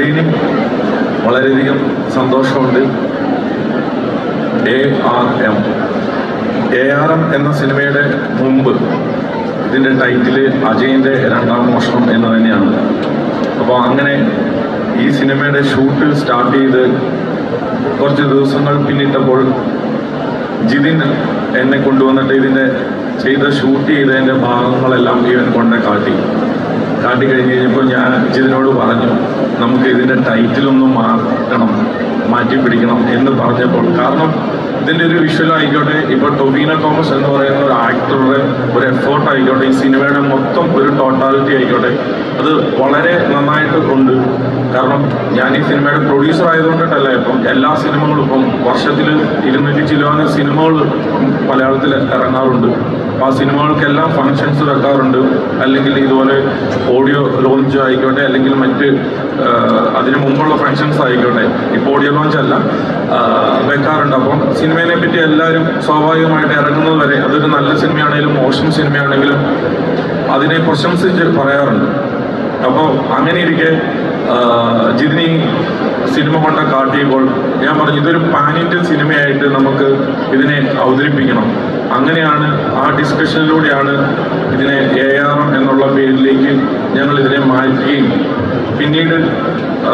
Screening വളരെയധികം സന്തോഷമുണ്ട്. A R M. A R M എന്ന സിനിമയുടെ മുമ്പ് ഇതിന്റെ ടൈറ്റിൽ അജയിന്റെ രണ്ടാം മോഷണം എന്ന് തന്നെയാണ്. അപ്പോൾ അങ്ങനെ ഈ സിനിമയുടെ ഷൂട്ട് സ്റ്റാർട്ട് ചെയ്ത് കുറച്ച് ദിവസങ്ങൾ പിന്നിട്ടപ്പോൾ ജിതിൻ എന്നെ കൊണ്ടുവന്നിട്ട് ഇതിന്റെ ചെയ്ത ഷൂട്ട് ചെയ്തതിന്റെ ഭാഗങ്ങളെല്ലാം ഇവൻ കൊണ്ടെ കാട്ടി. കാട്ടി കഴിഞ്ഞ് കഴിഞ്ഞപ്പോൾ ഞാൻ ജിതിനോട് പറഞ്ഞു നമുക്ക് ഇതിന്റെ ടൈറ്റിലൊന്നും മാറ്റണം. മാറ്റി പിടിക്കണം എന്ന് പറഞ്ഞപ്പോൾ കാരണം ഇതിന്റെ ഒരു വിഷ്വൽ ആയിക്കോട്ടെ ഇപ്പോൾ ടൊബീന തോമസ് എന്ന് പറയുന്ന ഒരു ആക്ടറുടെ ഒരു എഫേർട്ട് ആയിക്കോട്ടെ ഈ സിനിമയുടെ മൊത്തം ഒരു ടോട്ടാലിറ്റി ആയിക്കോട്ടെ അത് വളരെ നന്നായിട്ട് ഉണ്ട്. കാരണം ഞാൻ ഈ സിനിമയുടെ പ്രൊഡ്യൂസർ ആയതുകൊണ്ടിട്ടല്ല ഇപ്പം എല്ലാ സിനിമകളും ഇപ്പം വർഷത്തിൽ ഇരുന്നൂറ്റി ചിലവാന സിനിമകൾ മലയാളത്തിൽ ഇറങ്ങാറുണ്ട്. ആ സിനിമകൾക്കെല്ലാം ഫങ്ഷൻസ് വെക്കാറുണ്ട്. അല്ലെങ്കിൽ ഇതുപോലെ ഓഡിയോ ലോഞ്ച് ആയിക്കോട്ടെ അല്ലെങ്കിൽ മറ്റ് അതിനു മുമ്പുള്ള ഫങ്ഷൻസ് ആയിക്കോട്ടെ ഇപ്പോൾ ഓഡിയോ ലോഞ്ച് അല്ല വെക്കാറുണ്ട്. അപ്പം സിനിമയെ പറ്റി എല്ലാവരും സ്വാഭാവികമായിട്ട് ഇറങ്ങുന്നത് വരെ അതൊരു നല്ല സിനിമയാണെങ്കിലും മോശം സിനിമയാണെങ്കിലും അതിനെ പ്രശംസിച്ച് പറയാറുണ്ട്. അപ്പോൾ അങ്ങനെ ഇരിക്കെ ജിതിനി സിനിമ കൊണ്ട കാട്ടിയപ്പോൾ ഞാൻ പറഞ്ഞു ഇതൊരു പാൻ ഇന്ത്യൻ സിനിമയായിട്ട് നമുക്ക് ഇതിനെ അവതരിപ്പിക്കണം. അങ്ങനെയാണ് ആ ഡിസ്കഷനിലൂടെയാണ് ഇതിനെ എ ആർ എം എന്നുള്ള പേരിലേക്ക് ഞങ്ങൾ ഇതിനെ മാറ്റുകയും പിന്നീട് ആ,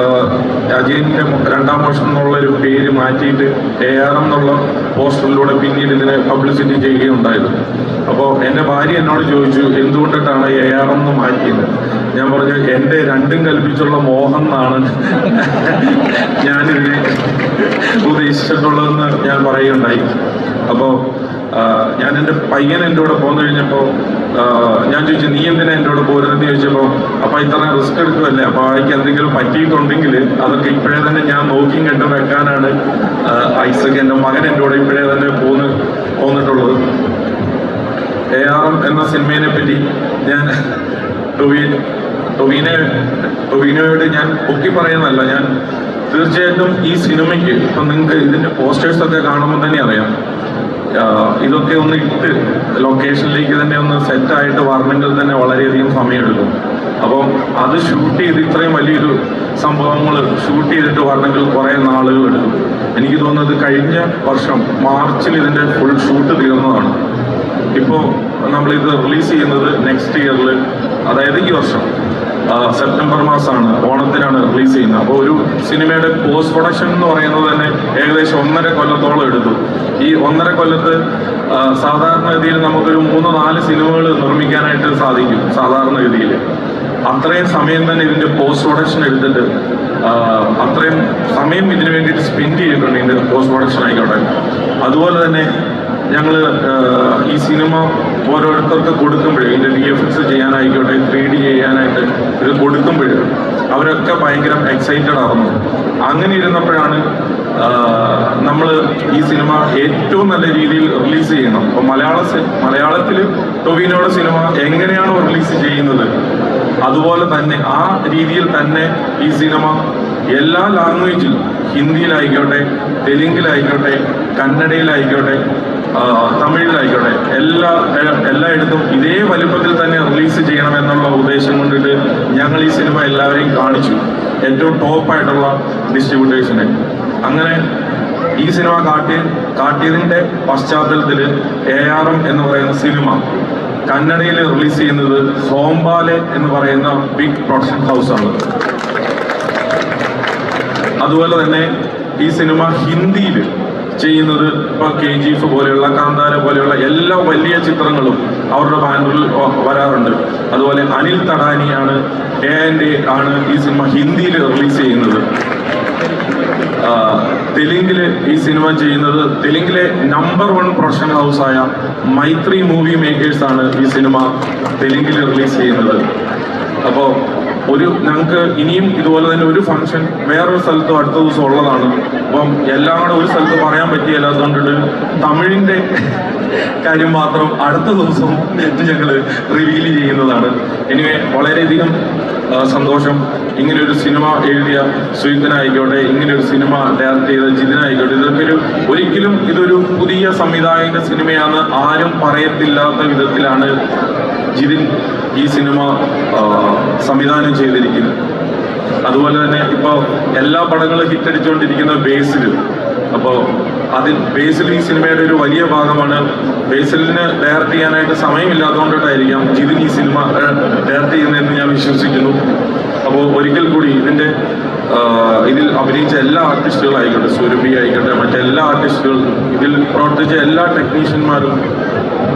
അജയന്റെ രണ്ടാം വർഷം എന്നുള്ള ഒരു പേര് മാറ്റിയിട്ട് എ ആർ എം എന്നുള്ള പോസ്റ്ററിലൂടെ പിന്നീട് ഇതിനെ പബ്ലിസിറ്റി ചെയ്യുകയുണ്ടായത്. അപ്പോൾ എന്റെ ഭാര്യ എന്നോട് ചോദിച്ചു എന്തുകൊണ്ടിട്ടാണ് എ ആർ എം എന്ന് മാറ്റിയത്? ഞാൻ പറഞ്ഞു എന്റെ രണ്ടും കൽപ്പിച്ചുള്ള മോഹം എന്നാണ് ഞാനിതിനെ ഉദ്ദേശിച്ചിട്ടുള്ളതെന്ന് ഞാൻ പറയുകയുണ്ടായി. അപ്പോൾ ഞാൻ എന്റെ പയ്യൻ എന്റെ കൂടെ പോന്നു കഴിഞ്ഞപ്പോൾ ഞാൻ ചോദിച്ചു നീ എന്തിനാ എന്റെ കൂടെ പോരുന്നെന്ന് ചോദിച്ചപ്പോൾ അപ്പോൾ ഇത്ര റിസ്ക് എടുക്കുമല്ലേ അപ്പോൾ അയക്ക് എന്തെങ്കിലും പറ്റിയിട്ടുണ്ടെങ്കിൽ അതൊക്കെ ഇപ്പോഴേ തന്നെ ഞാൻ നോക്കിയും കണ്ടു വെക്കാനാണ് ഐസക് എന്റെ മകൻ എന്റെ കൂടെ ഇപ്പോഴേ തന്നെ പോന്ന് പോന്നിട്ടുള്ളത്. എ ആർ എം എന്ന സിനിമയെ പറ്റി ഞാൻ ടൊവീൻ ടൊവിനെ ടൊവിനോയോട് ഞാൻ പൊക്കി പറയുന്നല്ല ഞാൻ തീർച്ചയായിട്ടും ഈ സിനിമയ്ക്ക് ഇപ്പം നിങ്ങൾക്ക് ഇതിന്റെ പോസ്റ്റേഴ്സൊക്കെ കാണുമ്പോൾ തന്നെ അറിയാം. ഇതൊക്കെ ഒന്ന് ഇട്ട് ലൊക്കേഷനിലേക്ക് തന്നെ ഒന്ന് സെറ്റ് ആയിട്ട് വരണമെങ്കിൽ തന്നെ വളരെയധികം സമയമെടുക്കും. അപ്പം അത് ഷൂട്ട് ചെയ്ത് ഇത്രയും വലിയൊരു സംഭവങ്ങൾ ഷൂട്ട് ചെയ്തിട്ട് വരണമെങ്കിൽ കുറേ നാളുകൾ എടുക്കും. എനിക്ക് തോന്നുന്നത് കഴിഞ്ഞ വർഷം മാർച്ചിൽ ഇതിന്റെ ഫുൾ ഷൂട്ട് തീർന്നതാണ്. ഇപ്പോൾ നമ്മളിത് റിലീസ് ചെയ്യുന്നത് നെക്സ്റ്റ് ഇയറിൽ അതായത് ഈ വർഷം. സെപ്റ്റംബർ മാസമാണ് ഓണത്തിനാണ് റിലീസ് ചെയ്യുന്നത്. അപ്പോൾ ഒരു സിനിമയുടെ പോസ്റ്റ് പ്രൊഡക്ഷൻ എന്ന് പറയുന്നത് തന്നെ ഏകദേശം ഒന്നര കൊല്ലത്തോളം എടുത്തു. ഈ ഒന്നര കൊല്ലത്ത് സാധാരണഗതിയിൽ നമുക്കൊരു മൂന്ന് നാല് സിനിമകൾ നിർമ്മിക്കാനായിട്ട് സാധിക്കും സാധാരണഗതിയിൽ. അത്രയും സമയം തന്നെ ഇതിന്റെ പോസ്റ്റ് പ്രൊഡക്ഷൻ എടുത്തിട്ട് അത്രയും സമയം ഇതിനു വേണ്ടിയിട്ട് സ്പെൻഡ് ചെയ്തിട്ടുണ്ട് ഇതിന്റെ പോസ്റ്റ് പ്രൊഡക്ഷൻ ആയിക്കോട്ടെ. അതുപോലെ തന്നെ ഞങ്ങൾ ഈ സിനിമ ഓരോരുത്തർക്ക് കൊടുക്കുമ്പോഴേ ഇതിന്റെ വി എഫ് എക്സ് ചെയ്യാനായിക്കോട്ടെ ത്രീ ഡി ചെയ്യാനായിട്ട് ഇത് കൊടുക്കുമ്പോഴും അവരൊക്കെ ഭയങ്കര എക്സൈറ്റഡ് ആയിരുന്നു അങ്ങനെ ഇരുന്നപ്പോഴാണ് നമ്മൾ ഈ സിനിമ ഏറ്റവും നല്ല രീതിയിൽ റിലീസ് ചെയ്യണം. അപ്പോൾ മലയാള മലയാളത്തിൽ ടൊവിനോയുടെ സിനിമ എങ്ങനെയാണ് റിലീസ് ചെയ്യുന്നത് അതുപോലെ തന്നെ ആ രീതിയിൽ തന്നെ ഈ സിനിമ എല്ലാ ലാംഗ്വേജിലും ഹിന്ദിയിലായിക്കോട്ടെ തെലുങ്കിലായിക്കോട്ടെ കന്നഡയിലായിക്കോട്ടെ തമിഴിലായിക്കോട്ടെ. എല്ലാ എല്ലായിടത്തും ഇതേ വലുപ്പത്തിൽ തന്നെ റിലീസ് ചെയ്യണം എന്നുള്ള ഉദ്ദേശം കൊണ്ടിട്ട് ഞങ്ങൾ ഈ സിനിമ എല്ലാവരെയും കാണിച്ചു. ഏറ്റവും ടോപ്പായിട്ടുള്ള ഡിസ്ട്രിബ്യൂട്ടേഴ്സിനെ അങ്ങനെ ഈ സിനിമ കാട്ടിയ കാട്ടിയതിന്റെ പശ്ചാത്തലത്തിൽ എ ആർ എം എന്ന് പറയുന്ന സിനിമ കന്നഡയിൽ റിലീസ് ചെയ്യുന്നത് സോംബാലെ എന്ന് പറയുന്ന ബിഗ് പ്രൊഡക്ഷൻ ഹൗസാണ് അതുപോലെ തന്നെ ഈ സിനിമ ഹിന്ദിയിൽ ചെയ്യുന്നത് ഇപ്പൊ കെ ജി എഫ് പോലെയുള്ള കാന്താര പോലെയുള്ള എല്ലാ വലിയ ചിത്രങ്ങളും അവരുടെ ബാനറിൽ വരാറുണ്ട്. അതുപോലെ അനിൽ തടാനിയാണ് എ ആൻഡ് എ ആണ് ഈ സിനിമ ഹിന്ദിയിൽ റിലീസ് ചെയ്യുന്നത്. തെലുങ്കിൽ ഈ സിനിമ ചെയ്യുന്നത്. തെലുങ്കിലെ നമ്പർ വൺ പ്രൊഡക്ഷൻ ഹൗസായ മൈത്രി മൂവി മേക്കേഴ്സാണ് ഈ സിനിമ തെലുങ്കിൽ റിലീസ് ചെയ്യുന്നത്. അപ്പോൾ ഒരു ഞങ്ങൾക്ക് ഇനിയും ഇതുപോലെ തന്നെ ഒരു ഫംഗ്ഷൻ വേറൊരു സ്ഥലത്തും അടുത്ത ദിവസം ഉള്ളതാണ്. അപ്പം എല്ലാം കൂടെ ഒരു സ്ഥലത്ത് പറയാൻ പറ്റിയല്ല. അതുകൊണ്ടിട്ട് തമിഴിന്റെ കാര്യം മാത്രം അടുത്ത ദിവസം ഞങ്ങൾ റിവീൽ ചെയ്യുന്നതാണ്. എനിവേ വളരെയധികം സന്തോഷം. ഇങ്ങനെയൊരു സിനിമ എഴുതിയ സുയുദ്ധനായിക്കോട്ടെ ഇങ്ങനെ ഒരു സിനിമ ഡയറക്ട് ചെയ്ത ജിതിനായിക്കോട്ടെ ഇതൊക്കെ ഒരു ഒരിക്കലും ഇതൊരു പുതിയ സംവിധായകന്റെ സിനിമയാണ് ആരും പറയത്തില്ലാത്ത വിധത്തിലാണ് ജിതിൻ ഈ സിനിമ സംവിധാനം ചെയ്തിരിക്കുന്നത്. അതുപോലെ തന്നെ ഇപ്പോൾ എല്ലാ പടങ്ങളും ഹിറ്റടിച്ചുകൊണ്ടിരിക്കുന്ന ബേസിൽ അപ്പോൾ അതിൽ ബേസിൽ ഈ സിനിമയുടെ ഒരു വലിയ ഭാഗമാണ്. ബേസിലിന് ഡയറക്റ്റ് ചെയ്യാനായിട്ട് സമയമില്ലാത്തതുകൊണ്ടിട്ടായിരിക്കാം ജിതിൻ ഈ സിനിമ ഡയറക്റ്റ് ചെയ്യുന്നതെന്ന് ഞാൻ വിശ്വസിക്കുന്നു. അപ്പോൾ ഒരിക്കൽ കൂടി ഇതിന്റെ ഇതിൽ അഭിനയിച്ച എല്ലാ ആർട്ടിസ്റ്റുകളായിക്കോട്ടെ സുരഭി ആയിക്കോട്ടെ മറ്റെല്ലാ ആർട്ടിസ്റ്റുകളും ഇതിൽ പ്രവർത്തിച്ച എല്ലാ ടെക്നീഷ്യന്മാരും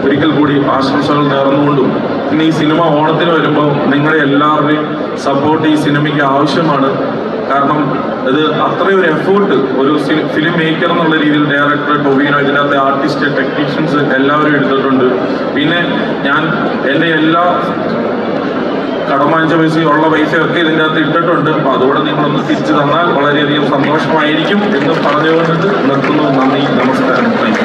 ഒരിക്കൽ കൂടി ആശംസകൾ നേർന്നുകൊണ്ടും പിന്നെ ഈ സിനിമ ഓണത്തിന് വരുമ്പോൾ നിങ്ങളെ എല്ലാവരുടെയും സപ്പോർട്ട് ഈ സിനിമയ്ക്ക് ആവശ്യമാണ്. കാരണം ഇത് അത്രയും ഒരു എഫേർട്ട് ഒരു ഫിലിം മേക്കർ എന്നുള്ള രീതിയിൽ ഡയറക്ടർ ടൊബീനോ ഇതിനകത്തെ ആർട്ടിസ്റ്റ് ടെക്നീഷ്യൻസ് എല്ലാവരും എടുത്തിട്ടുണ്ട്. പിന്നെ ഞാൻ എന്റെ എല്ലാ കടമാഞ്ച പൈസ ഉള്ള പൈസയൊക്കെ ഇതിന്റെ അകത്ത് ഇട്ടിട്ടുണ്ട്. അപ്പോൾ അതുകൂടെ നിങ്ങളൊന്ന് തിരിച്ചു തന്നാൽ വളരെയധികം സന്തോഷമായിരിക്കും എന്ന് പറഞ്ഞുകൊണ്ടിട്ട് നിർത്തുന്നു. നന്ദി നമസ്കാരം. താങ്ക്